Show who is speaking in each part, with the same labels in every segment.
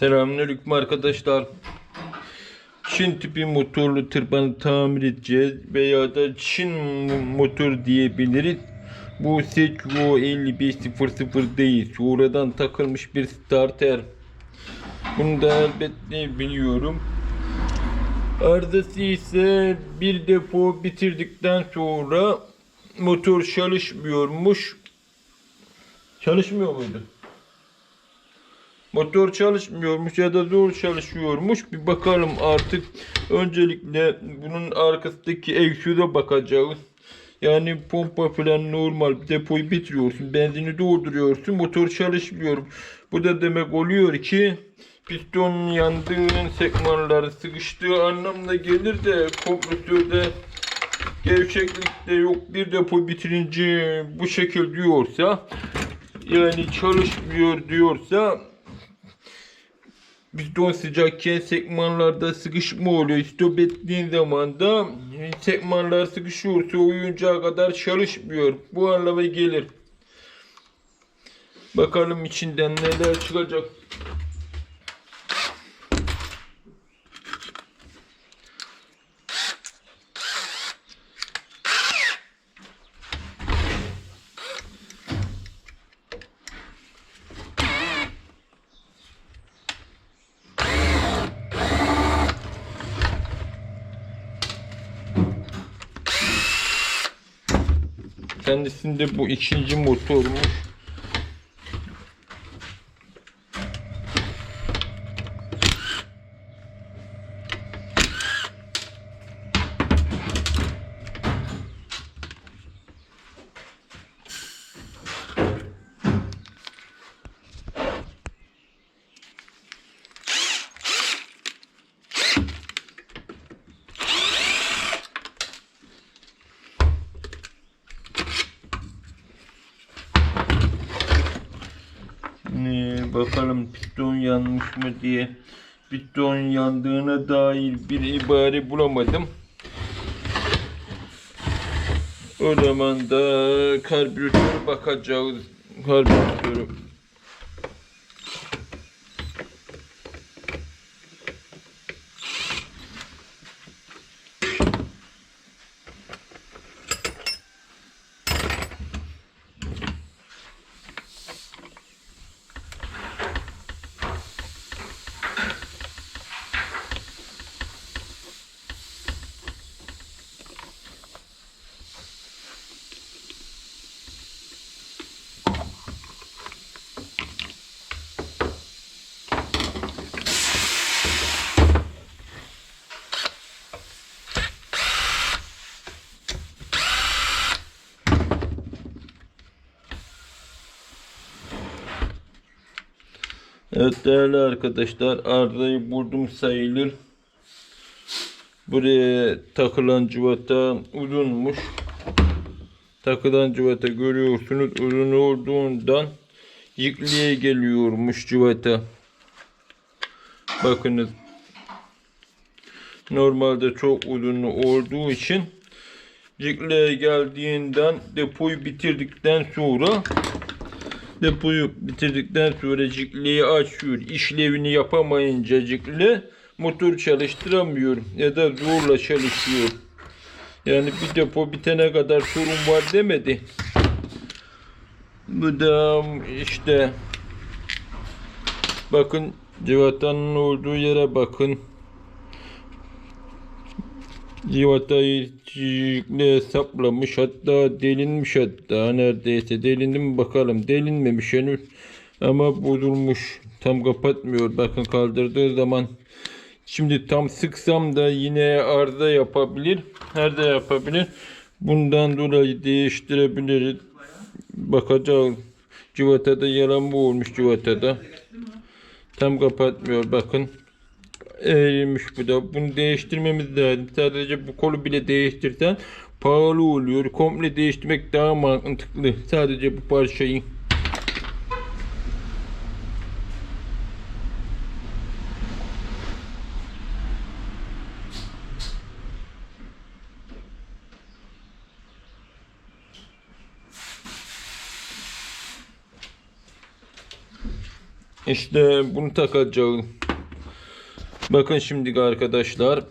Speaker 1: Selamünaleyküm arkadaşlar. Çin tipi motorlu tırpanı tamir edeceğiz veya da Çin motor diyebiliriz. Bu Seiko 5500 değil. Sonradan takılmış bir starter. Bunu da elbette biliyorum. Arızası ise bir depo bitirdikten sonra motor çalışmıyormuş. Çalışmıyor muydu? Motor çalışmıyormuş ya da zor çalışıyormuş. Bir bakalım artık. Öncelikle bunun arkasındaki egzoza bakacağız. Yani pompa falan normal depoyu bitiriyorsun. Benzini dolduruyorsun. Motor çalışmıyor. Bu da demek oluyor ki piston yandığın sekmanları sıkıştığı anlamına gelir de kompresörde gevşeklik de yok. Bir depo bitirince bu şekil diyorsa yani çalışmıyor diyorsa piston sıcakken sekmanlarda sıkışma oluyor. Stop ettiğin zaman da sekmanlar sıkışıyor. Soğuyunca kadar çalışmıyor. Bu anlama gelir. Bakalım içinden neler çıkacak. Kendisinde bu ikinci motormuş. Ne, bakalım piston yanmış mı diye. Piston yandığına dair bir ibare bulamadım. O zaman da karbüratör bakacağız. Karbüratörü. Evet değerli arkadaşlar arızayı buldum sayılır. Buraya takılan cıvata uzunmuş. Takılan cıvata görüyorsunuz uzun olduğundan yıklığa geliyormuş cıvata. Bakınız. Normalde çok uzun olduğu için yıklığa geldiğinden depoyu bitirdikten sonra depoyu bitirdikten sonra cikleyi açıyor. İşlevini yapamayınca cikle motor çalıştıramıyor ya da zorla çalışıyor. Yani bir depo bitene kadar sorun var demedi. Bu da işte bakın civatanın olduğu yere bakın. Civatayı çiçekle saplamış hatta delinmiş hatta neredeyse delindi mi bakalım delinmemiş henüz ama bozulmuş. Tam kapatmıyor bakın kaldırdığı zaman. Şimdi tam sıksam da yine arıza yapabilir de yapabilir? Bundan dolayı değiştirebiliriz. Bakacağız. Civatada yalan bu olmuş civatada. Tam kapatmıyor bakın eğrilmiş bu da. Bunu değiştirmemiz lazım. Sadece bu kolu bile değiştirsen pahalı oluyor. Komple değiştirmek daha mantıklı. Sadece bu parçayı. İşte bunu takacağım. Bakın şimdi arkadaşlar.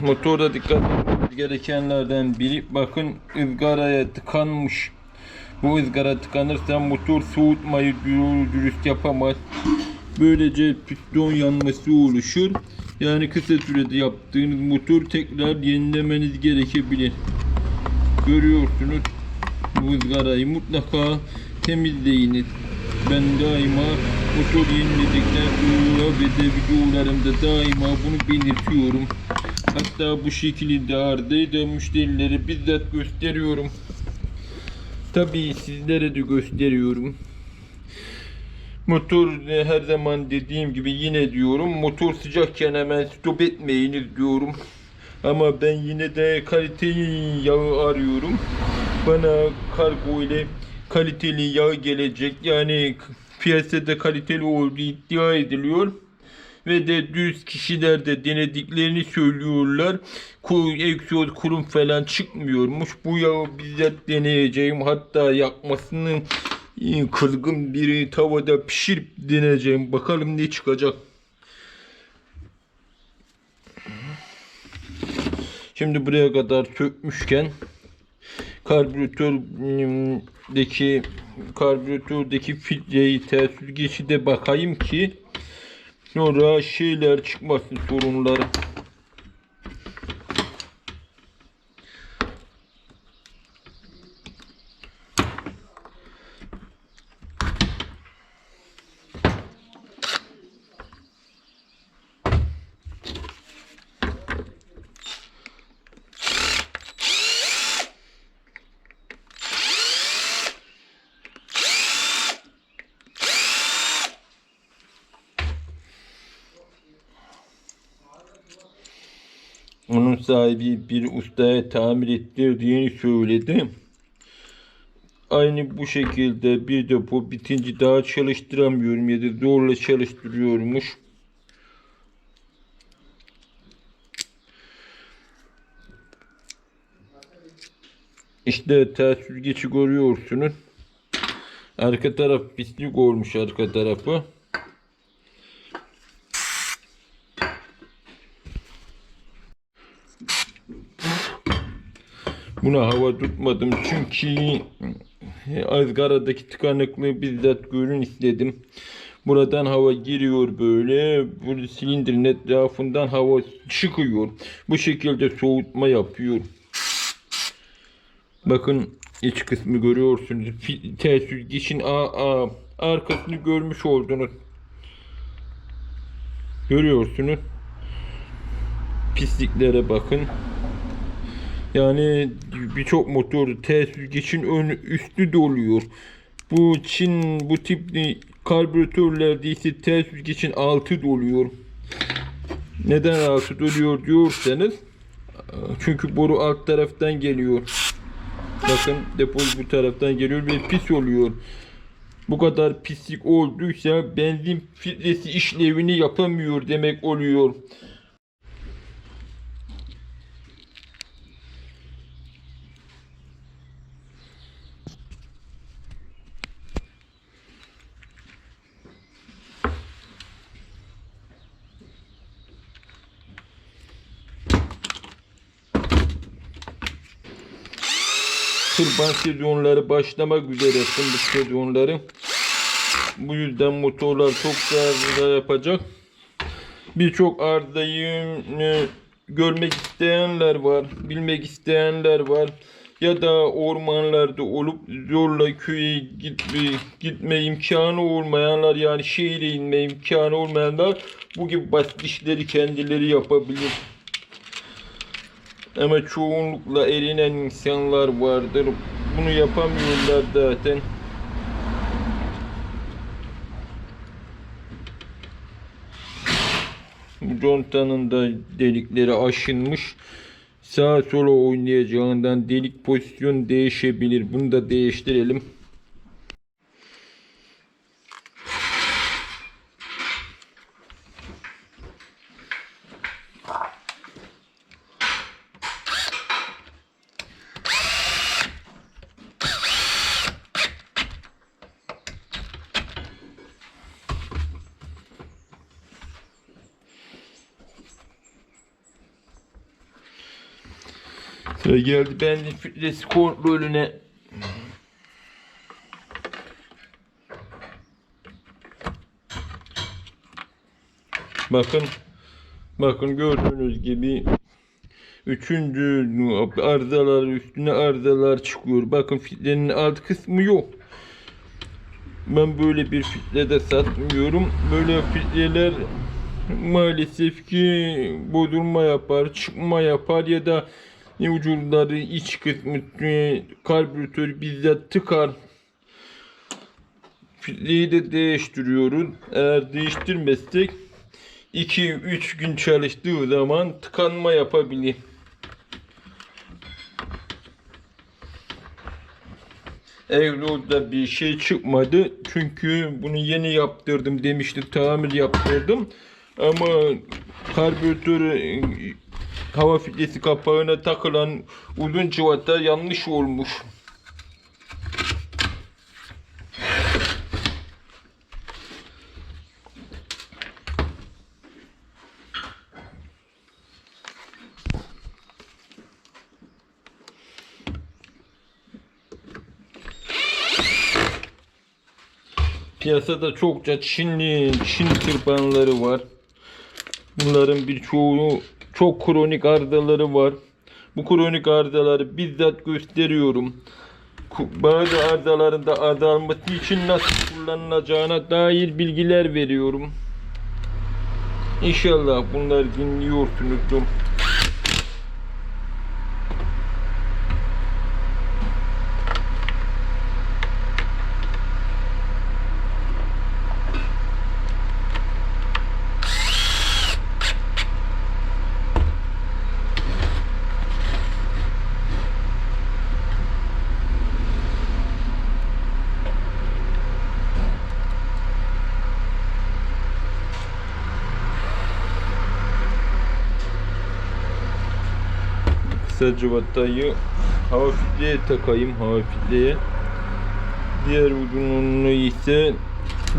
Speaker 1: Motorda dikkat etmemiz gerekenlerden biri bakın ızgaraya tıkanmış. Bu ızgara tıkanırsa motor soğutmayı dürüst yapamaz. Böylece piston yanması oluşur. Yani kısa sürede yaptığınız motor tekrar yenilemeniz gerekebilir. Görüyorsunuz bu ızgarayı mutlaka temizleyiniz. Ben daima motor yeniledikten sonra ve de videolarımda daima bunu belirtiyorum. Hatta bu şekilde arda da müşterilere bizzat gösteriyorum. Tabii sizlere de gösteriyorum. Motor her zaman dediğim gibi yine diyorum motor sıcakken hemen stop etmeyiniz diyorum. Ama ben yine de kaliteli yağı arıyorum. Bana kargo ile kaliteli yağ gelecek. Yani piyasada kaliteli olduğu iddia ediliyor. Ve de düz kişiler de denediklerini söylüyorlar. Egzoz kurum falan çıkmıyormuş. Bu yağı bizzat deneyeceğim. Hatta yakmasını e, kızgın bir tavada pişirip deneyeceğim. Bakalım ne çıkacak. Şimdi buraya kadar sökmüşken karbüratördeki karbüratördeki filtreyi ters süzgeci de bakayım ki sonra şeyler çıkmasın sorunlar. Onun sahibi bir ustaya tamir ettirdiğini söyledi. Aynı bu şekilde bir depo bitince daha çalıştıramıyorum ya da zorla çalıştırıyormuş. İşte ters süzgeci görüyorsunuz. Arka taraf pislik olmuş arka tarafı. Buna hava tutmadım çünkü ızgaradaki tıkanıklığı bizzat görün istedim. Buradan hava giriyor böyle. Bu silindirin etrafından hava çıkıyor. Bu şekilde soğutma yapıyor. Bakın iç kısmı görüyorsunuz. Fi- Ters süzgecin a a arkasını görmüş oldunuz. Görüyorsunuz. Pisliklere bakın. Yani birçok motor ters süzgecin ön üstü doluyor. Bu Çin bu tip karbüratörlerde ise ters süzgecin altı doluyor. Neden altı doluyor diyorsanız çünkü boru alt taraftan geliyor. Bakın depo bu taraftan geliyor ve pis oluyor. Bu kadar pislik olduysa benzin filtresi işlevini yapamıyor demek oluyor. Kurban sezonları başlamak üzere fındık sezonları. Bu yüzden motorlar çok zararlı yapacak. Birçok arızayı e, görmek isteyenler var, bilmek isteyenler var. Ya da ormanlarda olup zorla köye gitme, gitme imkanı olmayanlar yani şehire inme imkanı olmayanlar bu gibi basit işleri kendileri yapabilir. Ama çoğunlukla erinen insanlar vardır. Bunu yapamıyorlar zaten. Contanın da delikleri aşınmış. Sağa sola oynayacağından delik pozisyon değişebilir. Bunu da değiştirelim. Ve geldi benzin filtresi kontrolüne. Bakın. Bakın gördüğünüz gibi üçüncü arızalar üstüne arızalar çıkıyor. Bakın filtrenin alt kısmı yok. Ben böyle bir filtre de satmıyorum. Böyle filtreler maalesef ki bozulma yapar, çıkma yapar ya da ucurları iç kısmı karbüratör bizzat tıkar. Filtreyi de değiştiriyoruz. Eğer değiştirmezsek 2-3 gün çalıştığı zaman tıkanma yapabilir. Evlod'da bir şey çıkmadı. Çünkü bunu yeni yaptırdım demişti. Tamir yaptırdım. Ama karbüratör e, hava filtresi kapağına takılan uzun cıvata yanlış olmuş. Piyasada çokça Çinli, Çin tırpanları var. Bunların birçoğu çok kronik arızaları var. Bu kronik arızaları bizzat gösteriyorum. Bazı arızaların da azalması için nasıl kullanılacağına dair bilgiler veriyorum. İnşallah bunları dinliyorsunuzdur. Kısa cıvatayı hava filtreye takayım filtreye. Diğer uzunluğunu ise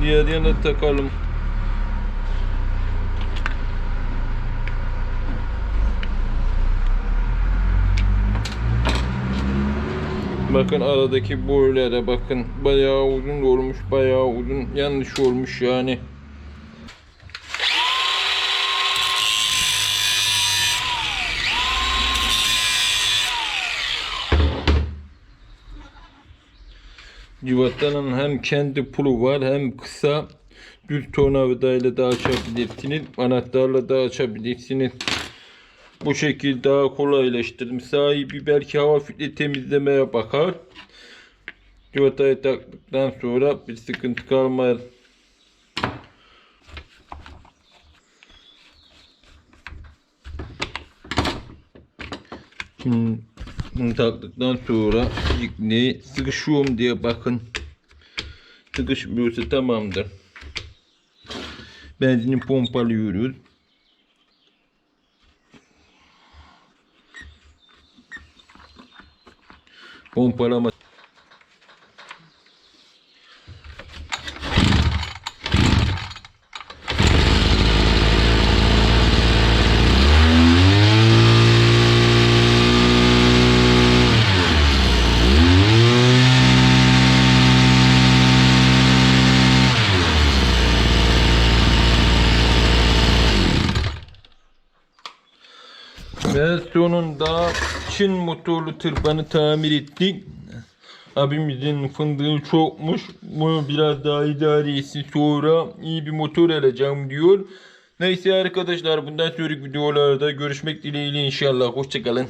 Speaker 1: diğer yana takalım. Bakın aradaki boylara bakın. Bayağı uzun olmuş, bayağı uzun. Yanlış olmuş yani. Civatanın hem kendi pulu var hem kısa düz tornavidayla da açabilirsiniz. Anahtarla da açabilirsiniz. Bu şekilde daha kolaylaştırdım. Sahibi belki hava filtre temizlemeye bakar. Civatayı taktıktan sonra bir sıkıntı kalmaz. Şimdi bunu taktıktan sonra iğneyi sıkışıyorum diye bakın. Sıkışmıyorsa tamamdır. Benzini pompalıyoruz. Pompalama Ve sonunda Çin motorlu tırpanı tamir ettik. Abimizin fındığı çokmuş. Bunu biraz daha idare etsin sonra iyi bir motor alacağım diyor. Neyse arkadaşlar bundan sonraki videolarda görüşmek dileğiyle inşallah. Hoşçakalın.